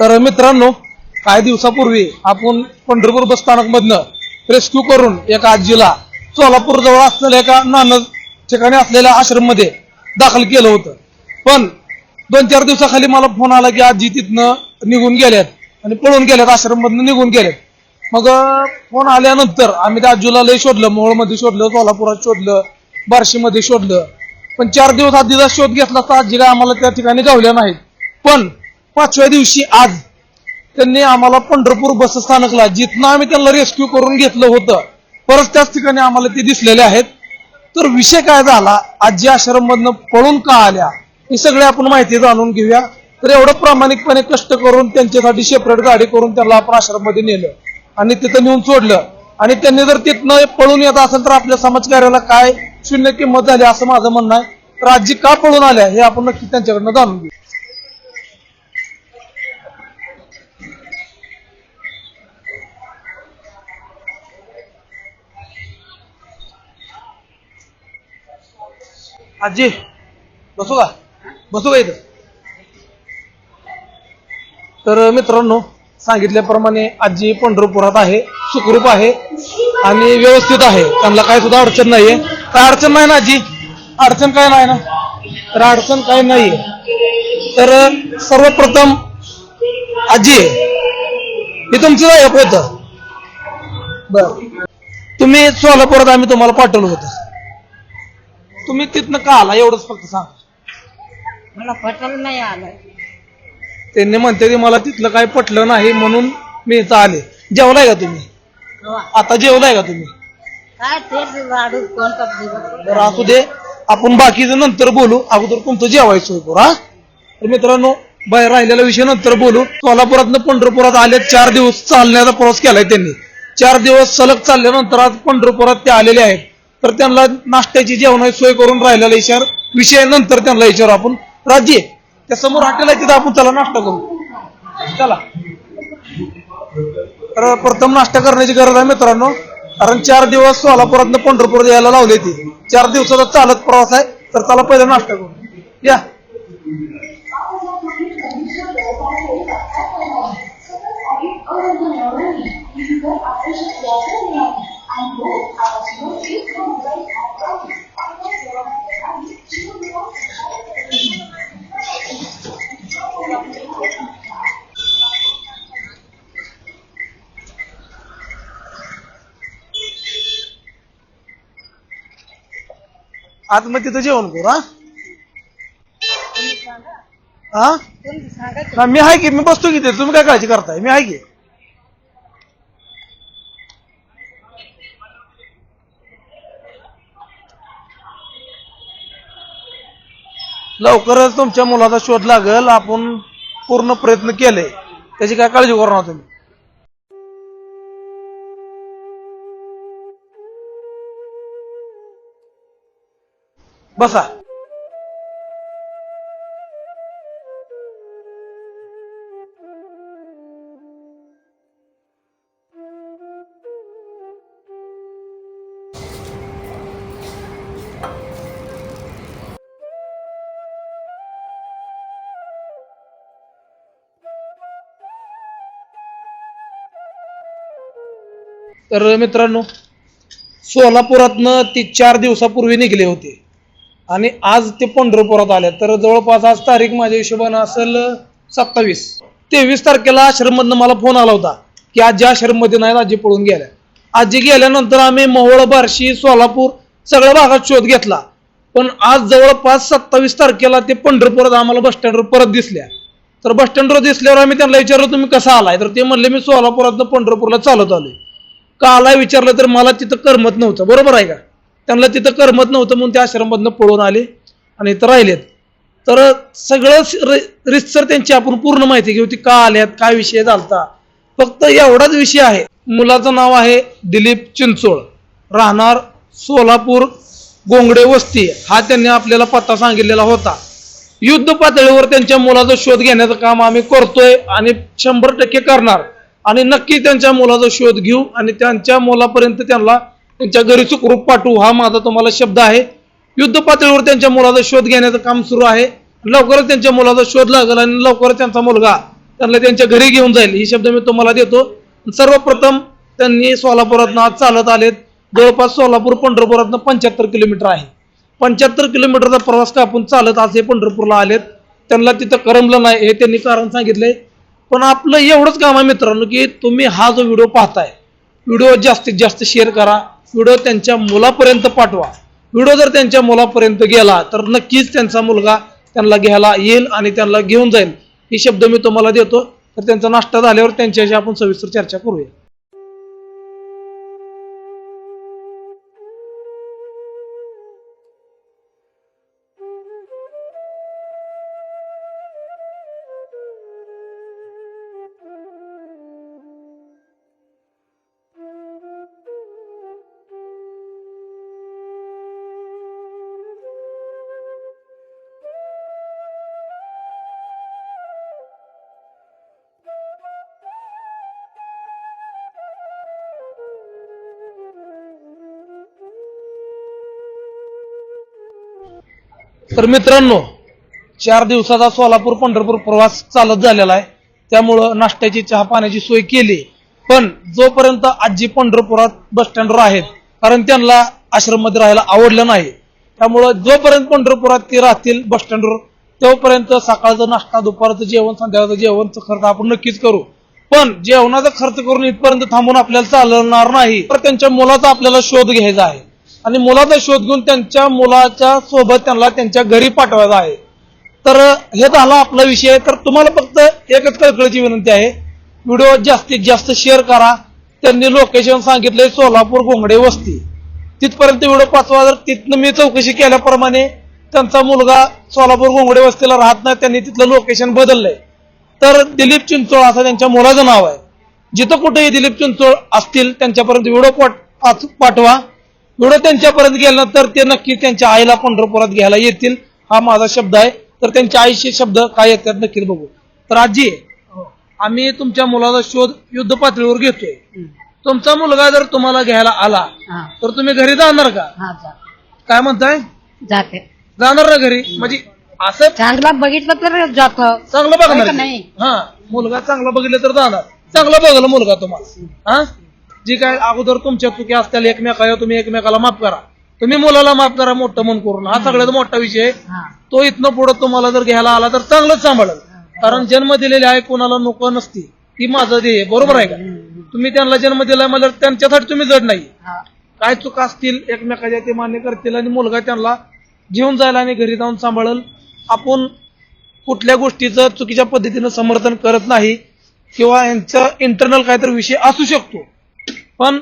तर मित्रांनो काही दिवसापूर्वी आपण पंढरपूर बस स्थानकमधनं रेस्क्यू करून एका आजीला सोलापूर जवळ असलेल्या एका नानद ठिकाणी असलेल्या आश्रममध्ये दाखल केलं होतं. पण दोन चार दिवसाखाली मला फोन आला की आजी तिथनं निघून गेल्यात आणि पळून गेल्यात आश्रम मधनं निघून गेल्यात. मग फोन आल्यानंतर आम्ही त्या आजूला लय शोधलं मोहोळमध्ये शोधलं सोलापुरात शोधलं बार्शीमध्ये शोधलं. पण चार दिवस आधीचा शोध घेतला तर आजी काय आम्हाला त्या ठिकाणी गावल्या नाहीत. पण पाचव्या दिवशी आज त्यांनी आम्हाला पंढरपूर बस स्थानकला जिथनं आम्ही त्यांना रेस्क्यू करून घेतलं होतं परत त्याच ठिकाणी आम्हाला ते दिसलेले आहेत. तर विषय काय झाला? आजी आश्रममधनं पळून का आल्या? हे सगळे आपण माहिती जाणून घेऊया. तर एवढं प्रामाणिकपणे कष्ट करून त्यांच्यासाठी सेपरेट गाडी करून त्यांना आपण आश्रममध्ये नेलं आणि तिथं नेऊन सोडलं. आणि त्यांनी जर तिथनं पळून येत असेल तर आपल्या समाजकार्याला काय शून्य किंमत झाली असं माझं म्हणणं आहे. तर आजी का पळून आल्या हे आपण नक्की त्यांच्याकडनं जाणून घेऊ. आजी बसू का? बसू का इथं? तर मित्रांनो सांगितल्याप्रमाणे आजी पंढरपुरात आहे सुखरूप आहे आणि व्यवस्थित आहे. त्यांना काय सुद्धा अडचण नाहीये. काय अडचण नाही ना आजी? अडचण काय नाही ना? तर अडचण काय नाहीये. तर सर्वप्रथम आजी हे तुमचं गायक होतं. बर. तुम्ही सोलापुरात आम्ही तुम्हाला पाठवलं होतं. तुम्ही तिथनं का आला? एवढंच फक्त सांग. मला पटल नाही आलं. त्यांनी म्हणते की मला तिथलं काही पटलं नाही म्हणून मी इथं आले. जेवलाय का तुम्ही. आता जेवलाय का तुम्ही? काय तेच लाडू तर असू दे. आपण बाकीचं नंतर बोलू. अगोदर तुमचं जेवायचं सोय करू हा? तर मित्रांनो बाहेर राहिलेला विषय नंतर बोलू. सोलापुरातनं पंढरपुरात आले चार दिवस चालण्याचा प्रवास केलाय त्यांनी. चार दिवस सलग चालल्यानंतर आज पंढरपुरात ते आलेले आहेत. तर त्यांना नाश्त्याची जेवणाची सोय करून राहिलेला इशार. विषय नंतर त्यांना विचारू आपण. राज्य त्या समोर हॉटेल आहे तिथं आपण चला नाश्ता करू. चला. तर प्रथम नाश्ता करण्याची गरज आहे मित्रांनो. कारण चार दिवस सोलापुरातनं पंढरपूर यायला लावले ते चार दिवसाचा चालत प्रवास आहे. तर त्याला पहिला नाश्ता करू. या. आज मग तिथं जेवण करू हा? हा? हा, मी आहे की मी बसतो की ते तुम्ही काय काळजी करताय? मी आहे की? लवकरच तुमच्या मुलाचा शोध लागेल आपण पूर्ण प्रयत्न केले. त्याची काय काळजी करू ना तुम्ही? बसा. तर मित्रांनो सोलापुरातनं ती चार दिवसापूर्वी निघले होते. आणि आज ते पंढरपुरात आले. तर जवळपास आज तारीख माझ्या हिशोबानं असेल सत्तावीस. तेवीस तारखेला आश्रममधनं मला फोन आला होता की आजी आश्रममध्ये नाही आजी पळून गेल्या. आजी गेल्यानंतर आम्ही मोहोळ बार्शी सोलापूर सगळ्या भागात शोध घेतला. पण आज जवळपास सत्तावीस तारखेला ते पंढरपुरात आम्हाला बस स्टँडवर परत दिसल्या. तर बस स्टँडवर दिसल्यावर आम्ही त्यांना विचारलं तुम्ही कसा आलाय? तर ते म्हणले मी सोलापुरातनं पंढरपूरला चालत आलोय. का आलाय विचारलं तर मला तिथं करमत नव्हतं. बरोबर आहे का? त्यांना तिथं करमत नव्हतं म्हणून त्या आश्रममधनं पळून आले आणि इथं राहिलेत. तर सगळं रितसर त्यांची आपण पूर्ण माहिती घेऊ ती का आल्यात काय विषय झालता. फक्त एवढाच विषय आहे. मुलाचं नाव आहे दिलीप चिंचोळ. राहणार सोलापूर गोंगडे वस्ती. हा त्यांनी आपल्याला पत्ता सांगितलेला होता. युद्ध पातळीवर त्यांच्या मुलाचा शोध घेण्याचं काम आम्ही करतोय आणि शंभर टक्के करणार. आणि नक्की त्यांच्या मुलाचा शोध घेऊ आणि त्यांच्या मुलापर्यंत त्यांना त्यांच्या घरी सुखरूप पाठवू हा माझा तुम्हाला शब्द आहे. युद्ध पातळीवर त्यांच्या मुलाचा शोध घेण्याचं काम सुरू आहे. लवकरच त्यांच्या मुलाचा शोध लागेल आणि लवकरच त्यांचा मुलगा त्यांना त्यांच्या घरी घेऊन जाईल. ही शब्द मी तुम्हाला देतो. सर्वप्रथम त्यांनी सोलापुरातनं आज चालत आलेत. जवळपास सोलापूर पंढरपुरातनं पंच्याहत्तर किलोमीटर आहे. पंच्याहत्तर किलोमीटरचा प्रवास कापून चालत आज हे पंढरपूरला आलेत. त्यांना तिथं करमलं नाही हे त्यांनी कारण सांगितलंय. पण आपलं एवढंच काम आहे मित्रांनो की तुम्ही हा जो व्हिडिओ पाहताय व्हिडिओ जास्तीत जास्त शेअर करा. व्हिडिओ त्यांच्या मुलापर्यंत पाठवा. व्हिडिओ जर त्यांच्या मुलापर्यंत गेला तर नक्कीच त्यांचा मुलगा त्यांना घ्यायला येईल आणि त्यांना घेऊन जाईल. हे शब्द मी तुम्हाला देतो. तर त्यांचा नाश्ता झाल्यावर त्यांच्याशी आपण सविस्तर चर्चा करूया. तर मित्रांनो चार दिवसाचा सोलापूर पंढरपूर प्रवास चालत झालेला आहे. त्यामुळं नाश्त्याची चहा पाण्याची सोय केली. पण जोपर्यंत आजी पंढरपुरात बस स्टँडवर आहेत कारण त्यांना आश्रममध्ये राहायला आवडलं नाही. त्यामुळं जोपर्यंत पंढरपुरात ते राहतील बस स्टँडवर तोपर्यंत सकाळचं नाश्ता दुपारचं जेवण संध्याकाळचं जेवणचं खर्च आपण नक्कीच करू. पण जेवणाचा खर्च करून इथपर्यंत थांबून आपल्याला चालणार नाही. तर त्यांच्या मुलाचा आपल्याला शोध घ्यायचा आहे. आणि मुलाचा शोध घेऊन त्यांच्या मुलाच्या सोबत त्यांना त्यांच्या घरी पाठवायचा आहे. तर हे झाला आपला विषय. तर तुम्हाला फक्त एकच कळकळीची विनंती आहे. व्हिडिओ जास्तीत जास्त शेअर करा. त्यांनी लोकेशन सांगितले सोलापूर घोंगडे वस्ती. तिथपर्यंत व्हिडिओ पाचवा जर तिथनं मी चौकशी केल्याप्रमाणे त्यांचा मुलगा सोलापूर घोंगडे वस्तीला राहत नाही त्यांनी तिथलं लोकेशन बदललंय. तर दिलीप चिंचोळ असं त्यांच्या मुलाचं नाव आहे. जिथं कुठेही दिलीप चिंचोळ असतील त्यांच्यापर्यंत व्हिडिओ पाठ- पाच- पाठवा. व्हिडिओ त्यांच्यापर्यंत गेल्यानंतर ते नक्की त्यांच्या आईला पंढरपुरात घ्यायला येतील. हा माझा शब्द आहे. तर त्यांच्या आईचे शब्द काय येतात नक्कीच बघू. तर आजी आम्ही तुमच्या मुलाचा शोध युद्ध पातळीवर घेतोय. तुमचा मुलगा जर तुम्हाला घ्यायला आला हा. तर तुम्ही घरी जाणार का? हा जा. काय म्हणताय? जाते. जाणार ना घरी? म्हणजे असं चांगला बघितलं तर जात. चांगलं होय बघणार का? नाही? हा मुलगा चांगला बघितलं तर जाणार. चांगला बघल मुलगा तुम्हाला. हा? जी काय अगोदर तुमच्या चुकी असतील एकमेकाला तुम्ही एकमेकाला माफ करा. तुम्ही मुलाला माफ करा मोठं मन करून. हा सगळ्यात मोठा विषय तो इथनं पुढे तुम्हाला जर घ्यायला आला तर चांगलंच सांभाळल. कारण जन्म दिलेले आहे कोणाला नको नसती. ती माझं ध्येय. बरोबर आहे का. तुम्ही त्यांना जन्म दिलाय म्हणजे त्यांच्यासाठी तुम्ही जड नाही. काय चुका असतील एकमेकाच्या ते मान्य करतील आणि मुलगा त्यांना घेऊन जायला आणि घरी जाऊन सांभाळल. आपण कुठल्या गोष्टीचं चुकीच्या पद्धतीनं समर्थन करत नाही किंवा यांचा इंटरनल काहीतरी विषय असू शकतो. पण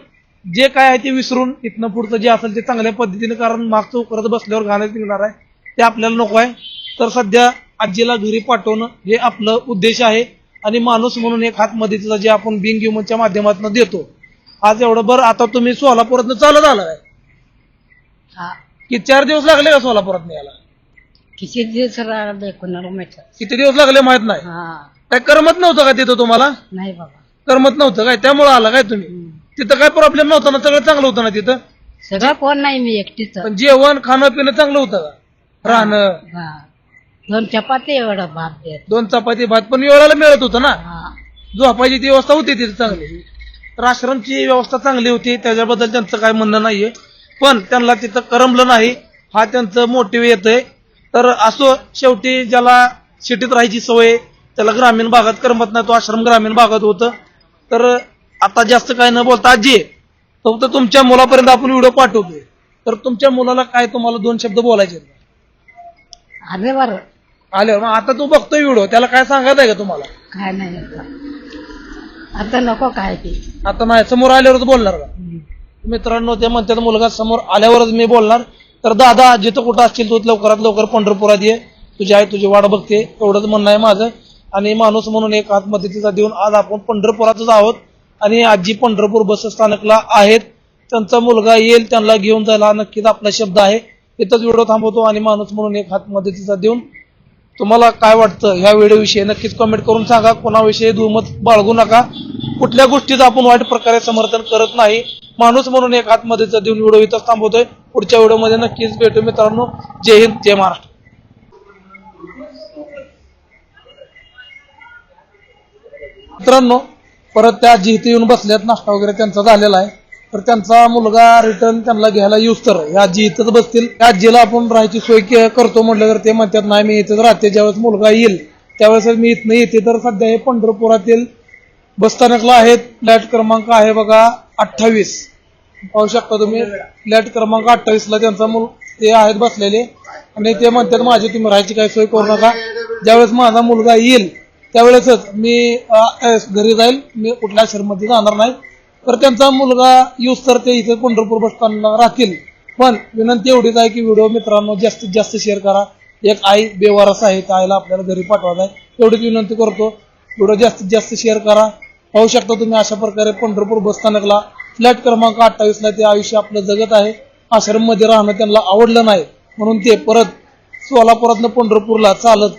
जे काय आहे ते विसरून इथनं पुढचं जे असेल ते चांगल्या पद्धतीने कारण मागचं करत बसल्यावर घालत निघणार आहे. ते आपल्याला नको आहे. तर सध्या आजीला घरी पाठवणं हे आपलं उद्देश आहे. आणि माणूस म्हणून एक हात मदतीचा जे आपण बिंग ह्युमनच्या माध्यमातून देतो. आज एवढं बरं आता तुम्ही सोलापुरात चालत आलाय. हा. की चार दिवस लागले का सोलापुरात यायला? किती दिवस किती दिवस लागले माहीत नाही. हा. काय करमत नव्हतं का तिथं तुम्हाला? नाही बाबा. करमत नव्हतं काय? त्यामुळे आला काय तुम्ही. तिथं काय प्रॉब्लेम नव्हता ना? सगळं चांगलं होतं ना तिथं? सगळं कोण नाही मी एकटीच. पण जेवण खाणं पिणं चांगलं होतं का? राहणं? हा. दोन चपाती एवढा भात देत. दोन चपाती भात पण वेळाला मिळत होतं ना? हा. झोपायची ती व्यवस्था होती तिथे चांगली. तर आश्रमची व्यवस्था चांगली होती त्याच्याबद्दल त्यांचं काय म्हणणं नाहीये. पण त्यांना तिथं करमलं नाही हा त्यांचं मोटिव्ह येतंय. तर असो शेवटी ज्याला सिटीत राहायची सवय त्याला ग्रामीण भागात करमत नाही तो आश्रम ग्रामीण भागात होतं. तर आता जास्त काय न बोलता आजी फक्त तुमच्या मुलापर्यंत आपण व्हिडिओ पाठवतोय. तर तुमच्या मुलाला काय तुम्हाला दोन शब्द बोलायचे आहेत? आले बर. मग आता तू बघतोय व्हिडिओ त्याला काय सांगायचं आहे का तुम्हाला? काय नाही आता. आता नको काय ते. आता नाही समोर आल्यावरच बोलणार का? मित्रांनो ते म्हणतात मुलगा समोर आल्यावरच मी बोलणार. तर दादा जिथं कुठं असतील तू? लवकरात लवकर पंढरपुरात ये. तुझी आई तुझी वाट बघते. एवढंच म्हणणं आहे माझं. आणि माणूस म्हणून एक हात मदतीचा देऊन आज आपण पंढरपुरातच आहोत. आणि आजी पंढरपूर बस स्थानकला आहेत. त्यांचा मुलगा येईल त्यांना घेऊन जायला नक्कीच आपला शब्द आहे. इथंच व्हिडिओ थांबवतो आणि माणूस म्हणून एक हात मदतीचा देऊन तुम्हाला काय वाटतं? ह्या व्हिडिओविषयी नक्कीच कमेंट करून सांगा. कोणाविषयी दुमत बाळगू नका. कुठल्या गोष्टीचं आपण वाईट प्रकारे समर्थन करत नाही. माणूस म्हणून एक आतमध्येचा देऊन व्हिडिओ इथंच थांबवतोय. पुढच्या व्हिडिओमध्ये नक्कीच भेटू मित्रांनो. जय हिंद जय महाराष्ट्र. मित्रांनो परत त्या आजी इथे येऊन बसल्यात नाश्ता वगैरे त्यांचा झालेला आहे. तर त्यांचा मुलगा रिटर्न त्यांना घ्यायला यूज तर या आजी इथंच बसतील. त्या आजीला आपण राहायची सोय के- करतो म्हटलं तर ते म्हणतात नाही मी इथेच राहते. ज्यावेळेस मुलगा येईल त्यावेळेस मी इथनं येते. तर सध्या हे पंढरपुरातील बसस्थानकला आहेत. फ्लॅट क्रमांक आहे बघा अठ्ठावीस. पाहू शकता तुम्ही फ्लॅट क्रमांक अठ्ठावीस ला त्यांचा मुल ते आहेत बसलेले. आणि ते म्हणतात माझी तुम्ही राहायची काही सोय करू नका. ज्यावेळेस माझा मुलगा येईल त्यावेळेसच मी घरी जाईल. मी कुठल्या आश्रममध्ये जाणार नाही. तर त्यांचा मुलगा येऊस तर ते इथे पंढरपूर बस स्टँडला राहतील. पण विनंती एवढीच आहे की व्हिडिओ मित्रांनो जास्तीत जास्त शेअर करा. एक आई बेवारस आहे त्या आईला आपल्याला घरी पाठवायचा आहे. एवढीच विनंती करतो. व्हिडिओ जास्तीत जास्त शेअर करा. पाहू शकता तुम्ही अशा प्रकारे पंढरपूर बसस्थानकला फ्लॅट क्रमांक अठ्ठावीसला ते आयुष्य आपलं जगत आहे. आश्रममध्ये राहणं त्यांना आवडलं नाही. म्हणून ते परत सोलापुरातनं पंढरपूरला चालत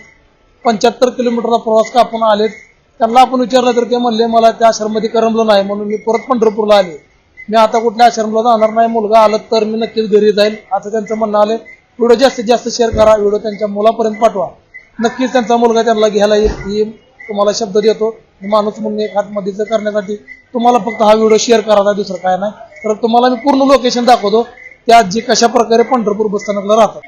पंच्याहत्तर किलोमीटरचा प्रवास कापून आलेत त्यांना आपण विचारलं तर ते म्हणले मला त्या आश्रममध्ये करमलं नाही म्हणून मी परत पंढरपूरला आले. मी आता कुठल्या आश्रमला जाणार नाही मुलगा आला तर मी नक्कीच घरी जाईल. असं त्यांचं म्हणणं आलं. व्हिडिओ जास्तीत जास्त शेअर करा व्हिडिओ त्यांच्या मुलापर्यंत पाठवा. नक्कीच त्यांचा मुलगा त्यांना घ्यायला येईल तुम्हाला शब्द देतो. माणूस म्हणून एक हातमध्येच करण्यासाठी तुम्हाला फक्त हा व्हिडिओ शेअर करायचा दुसरं काय नाही. तर तुम्हाला मी पूर्ण लोकेशन दाखवतो. त्या आजी कशा प्रकारे पंढरपूर बसस्थानकला राहतात.